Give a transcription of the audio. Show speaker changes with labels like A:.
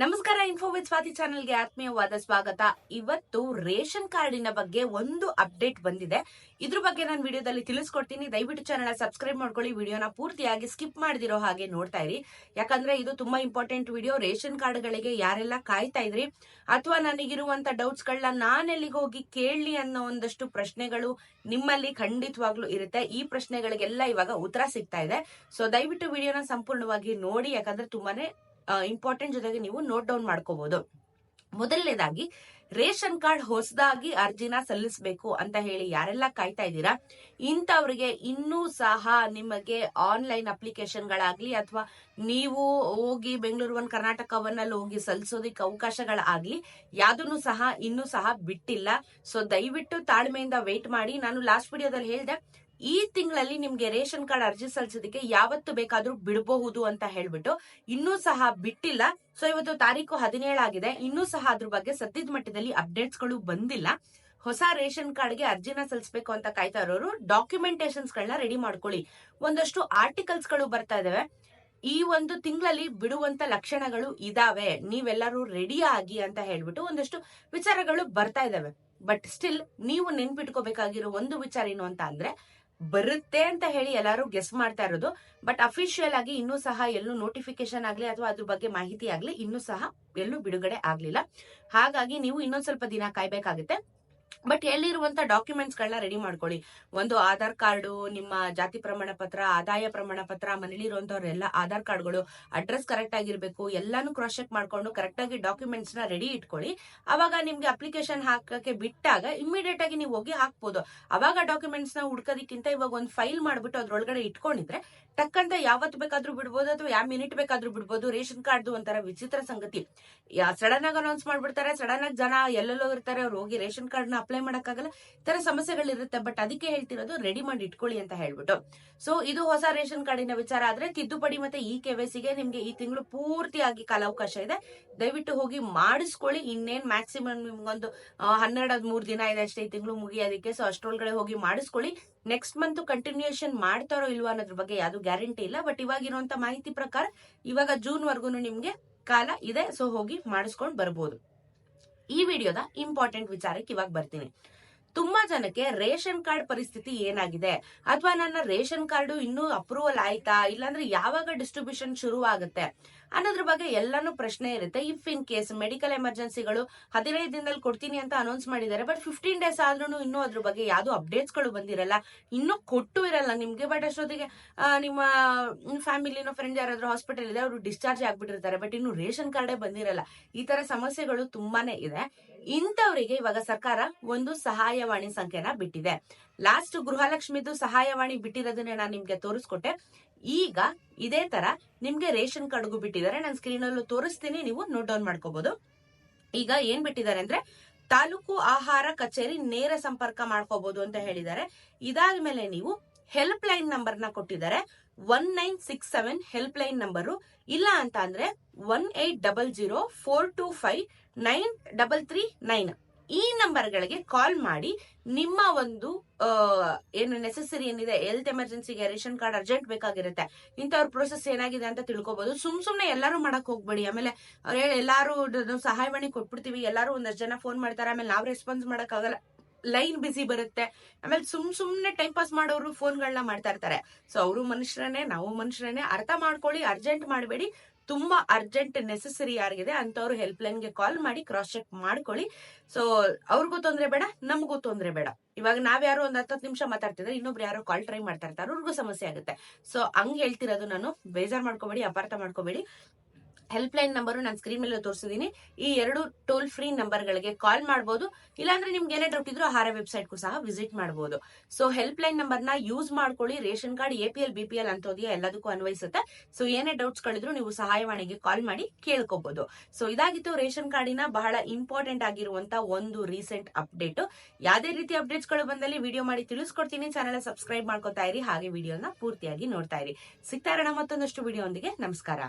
A: ನಮಸ್ಕಾರ info with Swati ಚಾನೆಲ್ಗೆ ಆತ್ಮೀಯವಾದ ಸ್ವಾಗತ. ಇವತ್ತು ರೇಷನ್ ಕಾರ್ಡಿನ ಬಗ್ಗೆ ಒಂದು ಅಪ್ಡೇಟ್ ಬಂದಿದೆ. ಇದ್ರ ಬಗ್ಗೆ ನಾನು ವಿಡಿಯೋದಲ್ಲಿ ತಿಳಿಸ್ಕೊಡ್ತೀನಿ. ದಯವಿಟ್ಟು ಚಾನೆಲ್ ಸಬ್ಸ್ಕ್ರೈಬ್ ಮಾಡ್ಕೊಳ್ಳಿ. ವಿಡಿಯೋನ ಪೂರ್ತಿಯಾಗಿ ಸ್ಕಿಪ್ ಮಾಡದಿರೋ ಹಾಗೆ ನೋಡ್ತಾ ಇರಿ. ಯಾಕಂದ್ರೆ ಇದು ತುಂಬಾ ಇಂಪಾರ್ಟೆಂಟ್ ವಿಡಿಯೋ ರೇಷನ್ ಕಾರ್ಡ್ಗಳಿಗೆ ಯಾರೆಲ್ಲ ಕಾಯ್ತಾ ಇದ್ರಿ? ಅಥವಾ ನನಗಿರುವಂತ ಡೌಟ್ಸ್ ಗಳನ್ನ ನಾನೆಲ್ಲಿಗೆ ಹೋಗಿ ಕೇಳಲಿ ಅನ್ನೋ ಒಂದಷ್ಟು ಪ್ರಶ್ನೆಗಳು ನಿಮ್ಮಲ್ಲಿ ಖಂಡಿತವಾಗ್ಲೂ ಇರುತ್ತೆ. ಈ ಪ್ರಶ್ನೆಗಳಿಗೆಲ್ಲ ಇವಾಗ ಉತ್ತರ ಸಿಗ್ತಾ ಇದೆ. ಸೊ ದಯವಿಟ್ಟು ವಿಡಿಯೋನ ಸಂಪೂರ್ಣವಾಗಿ ನೋಡಿ. ಯಾಕಂದ್ರೆ ತುಂಬಾನೇ ಇಂಪಾರ್ಟೆಂಟ್ ಜೊತೆಗೆ ನೀವು ನೋಟ್ ಡೌನ್ ಮಾಡ್ಕೋಬಹುದು ಮೊದಲನೇದಾಗಿ, ರೇಷನ್ ಕಾರ್ಡ್ ಹೊಸದಾಗಿ ಅರ್ಜಿನ ಸಲ್ಲಿಸಬೇಕು ಅಂತ ಹೇಳಿ ಯಾರೆಲ್ಲ ಕಾಯ್ತಾ ಇದ್ದೀರಾ? ಇಂಥವ್ರಿಗೆ ಇನ್ನೂ ಸಹ ನಿಮಗೆ ಆನ್ಲೈನ್ ಅಪ್ಲಿಕೇಶನ್ಗಳಾಗ್ಲಿ ಅಥವಾ ನೀವು ಹೋಗಿ ಬೆಂಗಳೂರು ಒನ್ ಕರ್ನಾಟಕವನ್ನಲ್ಲಿ ಹೋಗಿ ಸಲ್ಲಿಸೋದಕ್ಕೆ ಅವಕಾಶಗಳಾಗ್ಲಿ, ಯಾವ್ದನ್ನು ಸಹ ಇನ್ನೂ ಸಹ ಬಿಟ್ಟಿಲ್ಲ. ಸೊ ದಯವಿಟ್ಟು ತಾಳ್ಮೆಯಿಂದ ವೆಯ್ಟ್ ಮಾಡಿ. ನಾನು ಲಾಸ್ಟ್ ವಿಡಿಯೋದಲ್ಲಿ ಹೇಳಿದೆ ಈ ತಿಂಗಳಲ್ಲಿ ನಿಮ್ಗೆ ರೇಷನ್ ಕಾರ್ಡ್ ಅರ್ಜಿ ಸಲ್ಲಿಸೋದಕ್ಕೆ ಯಾವತ್ತು ಬೇಕಾದ್ರೂ ಬಿಡಬಹುದು ಅಂತ ಹೇಳ್ಬಿಟ್ಟು ಇನ್ನೂ ಸಹ ಬಿಟ್ಟಿಲ್ಲ. ಸೊ ಇವತ್ತು ತಾರೀಕು ಹದಿನೇಳಾಗಿದೆ. ಇನ್ನೂ ಸಹ ಅದ್ರ ಬಗ್ಗೆ ಸದ್ಯದ ಮಟ್ಟದಲ್ಲಿ ಅಪ್ಡೇಟ್ಸ್ಗಳು ಬಂದಿಲ್ಲ. ಹೊಸ ರೇಷನ್ ಕಾರ್ಡ್ಗೆ ಅರ್ಜಿನ ಸಲ್ಲಿಸಬೇಕು ಅಂತ ಕಾಯ್ತಾ ಇರೋರು ಡಾಕ್ಯುಮೆಂಟೇಶನ್ಸ್ ಗಳನ್ನ ರೆಡಿ ಮಾಡ್ಕೊಳ್ಳಿ. ಒಂದಷ್ಟು ಆರ್ಟಿಕಲ್ಸ್ಗಳು ಬರ್ತಾ ಇದಾವೆ. ಈ ಒಂದು ತಿಂಗಳಲ್ಲಿ ಬಿಡುವಂತ ಲಕ್ಷಣಗಳು ಇದಾವೆ. ನೀವೆಲ್ಲರೂ ರೆಡಿ ಆಗಿ ಅಂತ ಹೇಳ್ಬಿಟ್ಟು ಒಂದಷ್ಟು ವಿಚಾರಗಳು ಬರ್ತಾ ಇದಾವೆ. ಬಟ್ ಸ್ಟಿಲ್ ನೀವು ನೆನ್ಪಿಟ್ಕೋಬೇಕಾಗಿರೋ ಒಂದು ವಿಚಾರ ಏನು ಅಂತ ಅಂದ್ರೆ ಬರುತ್ತೆ ಅಂತ ಹೇಳಿ ಎಲ್ಲರೂ ಗೆಸ್ ಮಾಡ್ತಾ ಇರೋದು. ಬಟ್ ಅಫಿಷಿಯಲ್ ಆಗಿ ಇನ್ನೂ ಸಹ ಎಲ್ಲೂ ನೋಟಿಫಿಕೇಶನ್ ಆಗ್ಲಿ ಅಥವಾ ಅದ್ರ ಬಗ್ಗೆ ಮಾಹಿತಿ ಆಗ್ಲಿ ಇನ್ನೂ ಸಹ ಎಲ್ಲೂ ಬಿಡುಗಡೆ ಆಗ್ಲಿಲ್ಲ. ಹಾಗಾಗಿ ನೀವು ಇನ್ನೊಂದ್ ಸ್ವಲ್ಪ ದಿನ ಕಾಯ್ಬೇಕಾಗುತ್ತೆ. ಬಟ್ ಎಲ್ಲಿರುವಂತ ಡಾಕ್ಯುಮೆಂಟ್ಸ್ ಗಳನ್ನ ರೆಡಿ ಮಾಡ್ಕೊಳ್ಳಿ. ಒಂದು ಆಧಾರ್ ಕಾರ್ಡು, ನಿಮ್ಮ ಜಾತಿ ಪ್ರಮಾಣ ಪತ್ರ, ಆದಾಯ ಪ್ರಮಾಣ ಪತ್ರ ಮನೇಲಿರುವಂತವ್ರೆಲ್ಲ ಆಧಾರ್ ಕಾರ್ಡ್ಗಳು ಅಡ್ರೆಸ್ ಕರೆಕ್ಟ್ ಆಗಿರ್ಬೇಕು, ಎಲ್ಲಾನು ಕ್ರಾಸ್ ಚೆಕ್ ಮಾಡ್ಕೊಂಡು ಕರೆಕ್ಟ್ ಆಗಿ ಡಾಕ್ಯುಮೆಂಟ್ಸ್ನ ರೆಡಿ ಇಟ್ಕೊಳ್ಳಿ. ಅವಾಗ ನಿಮ್ಗೆ ಅಪ್ಲಿಕೇಶನ್ ಹಾಕಕ್ಕೆ ಬಿಟ್ಟಾಗ ಇಮಿಡಿಯೇಟ್ ಆಗಿ ನೀವು ಹೋಗಿ ಹಾಕ್ಬೋದು. ಅವಾಗ ಡಾಕ್ಯುಮೆಂಟ್ಸ್ನ ಹುಡ್ಕೋದಕ್ಕಿಂತ ಇವಾಗ ಒಂದು ಫೈಲ್ ಮಾಡ್ಬಿಟ್ಟು ಅದ್ರೊಳಗಡೆ ಇಟ್ಕೊಂಡಿದ್ರೆ ಟಕ್ಕಂತ ಯಾವತ್ತು ಬೇಕಾದ್ರೂ ಬಿಡ್ಬೋದು ಅಥವಾ ಯಾವ ಮಿನಿಟ್ ಬೇಕಾದ್ರೂ ಬಿಡ್ಬೋದು. ರೇಷನ್ ಕಾರ್ಡ್ ಒಂಥರ ವಿಚಿತ್ರ ಸಂಗತಿ. ಸಡನ್ ಆಗಿ ಅನೌನ್ಸ್ ಮಾಡ್ಬಿಡ್ತಾರೆ. ಸಡನ್ ಆಗಿ ಜನ ಎಲ್ಲೆಲ್ಲೋ ಇರ್ತಾರೆ. ಅವ್ರು ಹೋಗಿ ರೇಷನ್ ಕಾರ್ಡ್ನ ಅಪ್ಲೈ ಮಾಡಕ್ಕಾಗಲ್ಲ. ಈ ತರ ಸಮಸ್ಯೆಗಳಿರುತ್ತೆ. ಬಟ್ ಅದಕ್ಕೆ ಹೇಳ್ತಿರೋದು ರೆಡಿ ಮಾಡಿ ಇಟ್ಕೊಳ್ಳಿ ಅಂತ ಹೇಳ್ಬಿಟ್ಟು. ಸೊ ಇದು ಹೊಸ ರೇಷನ್ ಕಾರ್ಡಿನ ವಿಚಾರ ಆದ್ರೆ ತಿದ್ದುಪಡಿ ಮತ್ತೆ ಈ ಕೆವೈಸಿಗೆ ನಿಮ್ಗೆ ಈ ತಿಂಗಳು ಪೂರ್ತಿಯಾಗಿ ಕಾಲಾವಕಾಶ ಇದೆ. ದಯವಿಟ್ಟು ಹೋಗಿ ಮಾಡಿಸ್ಕೊಳ್ಳಿ. ಇನ್ನೇನ್ ಮ್ಯಾಕ್ಸಿಮಮ್ ನಿಮ್ಗೊಂದು ಹನ್ನೆರಡು ಮೂರ್ ದಿನ ಇದೆ ಅಷ್ಟೇ ಈ ತಿಂಗಳು ಮುಗಿಯೋದಕ್ಕೆ. ಸೊ ಅಷ್ಟರೊಳಗಡೆ ಹೋಗಿ ಮಾಡಿಸ್ಕೊಳ್ಳಿ. ನೆಕ್ಸ್ಟ್ ಮಂತ್ ಕಂಟಿನ್ಯೂಯೇಷನ್ ಮಾಡ್ತಾರೋ ಇಲ್ವಾ ಅನ್ನೋದ್ರ ಬಗ್ಗೆ ಯಾವ್ದು ಗ್ಯಾರಂಟಿ ಇಲ್ಲ ಬಟ್ ಇವಾಗ ಇರುವಂತ ಮಾಹಿತಿ ಪ್ರಕಾರ ಇವಾಗ ಜೂನ್ ವರ್ಗೂ ನಿಮ್ಗೆ ಕಾಲ ಇದೆ ಸೊ ಹೋಗಿ ಮಾಡಿಸ್ಕೊಂಡು ಬರ್ಬೋದು. ಈ ವಿಡಿಯೋದ ಇಂಪಾರ್ಟೆಂಟ್ ವಿಚಾರಕ್ಕೆ ಇವಾಗ ಬರ್ತೀನಿ. ತುಂಬಾ ಜನಕ್ಕೆ ರೇಷನ್ ಕಾರ್ಡ್ ಪರಿಸ್ಥಿತಿ ಏನಾಗಿದೆ? ಅಥವಾ ನನ್ನ ರೇಷನ್ ಕಾರ್ಡ್ ಇನ್ನೂ ಅಪ್ರೂವಲ್ ಆಯ್ತಾ? ಇಲ್ಲಾಂದ್ರೆ ಯಾವಾಗ ಡಿಸ್ಟ್ರಿಬ್ಯೂಷನ್ ಶುರು ಆಗುತ್ತೆ ಅನ್ನೋದ್ರ ಬಗ್ಗೆ ಎಲ್ಲಾನು ಪ್ರಶ್ನೆ ಇರುತ್ತೆ. ಇಫ್ ಇನ್ ಕೇಸ್ ಮೆಡಿಕಲ್ ಎಮರ್ಜೆನ್ಸಿಗಳು ಹದಿನೈದು ದಿನದಲ್ಲಿ ಕೊಡ್ತೀನಿ ಅಂತ ಅನೌನ್ಸ್ ಮಾಡಿದ್ದಾರೆ, ಬಟ್ ಫಿಫ್ಟೀನ್ ಡೇಸ್ ಆದ್ರೂ ಇನ್ನೂ ಅದ್ರ ಬಗ್ಗೆ ಯಾವ್ದು ಅಪ್ಡೇಟ್ಸ್ಗಳು ಬಂದಿರಲ್ಲ. ಇನ್ನೂ ಕೊಟ್ಟು ಇರಲ್ಲ ನಿಮ್ಗೆ, ಬಟ್ ಅಷ್ಟೊತ್ತಿಗೆ ನಿಮ್ಮ ಫ್ಯಾಮಿಲಿನೋ ಫ್ರೆಂಡ್ ಯಾರಾದ್ರೂ ಹಾಸ್ಪಿಟಲ್ ಇದೆ, ಅವರು ಡಿಸ್ಚಾರ್ಜ್ ಆಗ್ಬಿಟ್ಟಿರ್ತಾರೆ, ಬಟ್ ಇನ್ನು ರೇಷನ್ ಕಾರ್ಡೇ ಬಂದಿರಲ್ಲ. ಈ ತರ ಸಮಸ್ಯೆಗಳು ತುಂಬಾನೇ ಇದೆ. ಇಂಥವರಿಗೆ ಇವಾಗ ಸರ್ಕಾರ ಒಂದು ಸಹಾಯವಾಣಿ ಸಂಖ್ಯೆನ ಬಿಟ್ಟಿದೆ. ಲಾಸ್ಟ್ ಗೃಹಲಕ್ಷ್ಮಿದು ಸಹಾಯವಾಣಿ ಬಿಟ್ಟಿರೋದನ್ನ ನಾನು ನಿಮ್ಗೆ ತೋರಿಸ್ಕೊಟ್ಟೆ. ಈಗ ಇದೇ ತರ ನಿಮ್ಗೆ ರೇಷನ್ ಕಾರ್ಡ್ಗೂ ಬಿಟ್ಟಿದ್ದಾರೆ. ನಾನು ಸ್ಕ್ರೀನ್ ಅಲ್ಲೂ ತೋರಿಸ್ತೀನಿ, ನೀವು ನೋಟ್ ಡೌನ್ ಮಾಡ್ಕೋಬಹುದು ಈಗ ಏನ್ ಬಿಟ್ಟಿದ್ದಾರೆ ಅಂದ್ರೆ ತಾಲೂಕು ಆಹಾರ ಕಚೇರಿ ನೇರ ಸಂಪರ್ಕ ಮಾಡ್ಕೋಬಹುದು ಅಂತ ಹೇಳಿದ್ದಾರೆ. ಇದಾದ್ಮೇಲೆ ನೀವು ಹೆಲ್ಪ್ ಲೈನ್ ನಂಬರ್ನ ಕೊಟ್ಟಿದ್ದಾರೆ. One nine six seven help line number ಇಲ್ಲ ಅಂತ ಅಂದ್ರೆ one eight double zero four two five nine double three nine ಈ ನಂಬರ್ಗಳಿಗೆ ಕಾಲ್ ಮಾಡಿ ನಿಮ್ಮ ಒಂದು ಏನು ನೆಸೆಸರಿ ಏನಿದೆ ಹೆಲ್ತ್ ಎಮರ್ಜೆನ್ಸಿಗೆ ರೇಷನ್ ಕಾರ್ಡ್ ಅರ್ಜೆಂಟ್ ಬೇಕಾಗಿರುತ್ತೆ, ಇಂಥವ್ರ ಪ್ರೋಸೆಸ್ ಏನಾಗಿದೆ ಅಂತ ತಿಳ್ಕೊಬಹುದು ಸುಮ್ ಸುಮ್ನೆ ಎಲ್ಲರೂ ಮಾಡಕ್ ಹೋಗ್ಬೇಡಿ. ಆಮೇಲೆ ಅವ್ರು ಹೇಳಿ ಎಲ್ಲಾರು ಸಹಾಯವಾಣಿ ಕೊಟ್ಬಿಡ್ತೀವಿ. ಎಲ್ಲಾರು ಒಂದಷ್ಟು ಜನ ಫೋನ್ ಮಾಡ್ತಾರೆ. ಆಮೇಲೆ ನಾವು ರೆಸ್ಪಾನ್ಸ್ ಮಾಡಕ್ ಆಗಲ್ಲ ಲೈನ್ ಬಿಸಿ ಬರುತ್ತೆ. ಆಮೇಲೆ ಸುಮ್ ಸುಮ್ನೆ ಟೈಮ್ ಪಾಸ್ ಮಾಡೋರು ಫೋನ್ಗಳನ್ನ ಮಾಡ್ತಾ ಇರ್ತಾರೆ. ಸೊ ಅವರು ಮನುಷ್ಯರನ್ನೇ, ನಾವು ಮನುಷ್ಯರನ್ನೇ ಅರ್ಥ ಮಾಡ್ಕೊಳ್ಳಿ ಅರ್ಜೆಂಟ್ ಮಾಡಬೇಡಿ. ತುಂಬಾ ಅರ್ಜೆಂಟ್ ನೆಸೆಸರಿ ಯಾರಿಗಿದೆ ಅಂತವ್ರು ಹೆಲ್ಪ್ ಲೈನ್ಗೆ ಕಾಲ್ ಮಾಡಿ ಕ್ರಾಸ್ ಚೆಕ್ ಮಾಡ್ಕೊಳ್ಳಿ. ಸೊ ಅವ್ರಿಗೂ ತೊಂದ್ರೆ ಬೇಡ, ನಮಗೂ ತೊಂದ್ರೆ ಬೇಡ. ಇವಾಗ ನಾವ್ ಯಾರೋ ಒಂದ್ ಹತ್ತು ನಿಮಿಷ ಮಾತಾಡ್ತಿದ್ರೆ ಇನ್ನೊಬ್ರು ಯಾರೋ ಕಾಲ್ ಟ್ರೈ ಮಾಡ್ತಾ ಇರ್ತಾರೆ, ಅವ್ರಿಗೂ ಸಮಸ್ಯೆ ಆಗುತ್ತೆ. ಸೊ ಹಂಗ್ ಹೇಳ್ತಿರೋದು ನಾನು. ಬೇಜಾರ್ ಮಾಡ್ಕೋಬೇಡಿ, ಅಪಾರ್ಥ ಮಾಡ್ಕೋಬೇಡಿ. ಹೆಲ್ಪ್ ಲೈನ್ ನಂಬರ್ ನಾನು ಸ್ಕ್ರೀನ್ ಮೇಲೆ ತೋರಿಸಿದೀನಿ. ಈ ಎರಡು ಟೋಲ್ ಫ್ರೀ ನಂಬರ್ ಗಳಿಗೆ ಕಾಲ್ ಮಾಡಬಹುದು ಇಲ್ಲಾಂದ್ರೆ ನಿಮ್ಗೆ ಏನೇ ಡೌಟ್ ಇದ್ರೂ ಆಹಾರ ವೆಬ್ಸೈಟ್ಗೂ ಸಹ ವಿಸಿಟ್ ಮಾಡಬಹುದು ಸೊ ಹೆಲ್ಪ್ ಲೈನ್ ನಂಬರ್ನ ಯೂಸ್ ಮಾಡ್ಕೊಳ್ಳಿ. Ration card A P L B P L Antyodaya ಎಲ್ಲದಕ್ಕೂ ಅನ್ವಯಿಸುತ್ತೆ. ಸೊ ಏನೇ ಡೌಟ್ಸ್ ಗಳಿದ್ರು ನೀವು ಸಹಾಯವಾಣಿಗೆ ಕಾಲ್ ಮಾಡಿ ಕೇಳ್ಕೋಬಹುದು ಸೊ ಇದಾಗಿತ್ತು ರೇಷನ್ ಕಾರ್ಡಿನ ಬಹಳ ಇಂಪಾರ್ಟೆಂಟ್ ಆಗಿರುವಂತ ಒಂದು ರೀಸೆಂಟ್ ಅಪ್ಡೇಟ್ ಯಾವ್ದೇ ರೀತಿ ಅಪ್ಡೇಟ್ಸ್ಗಳು ಬಂದಲ್ಲಿ ವಿಡಿಯೋ ಮಾಡಿ ತಿಳಿಸ್ಕೊಡ್ತೀನಿ. ಚಾನೆಲ್ ಸಬ್ಸ್ಕ್ರೈಬ್ ಮಾಡ್ಕೊತಾ ಇರಿ. ಹಾಗೆ ವಿಡಿಯೋನ ಪೂರ್ತಿಯಾಗಿ ನೋಡ್ತಾ ಇರಿ. ಸಿಗ್ತಾ ಇರೋಣ ಮತ್ತೊಂದಷ್ಟು ವಿಡಿಯೋ ನಮಸ್ಕಾರ.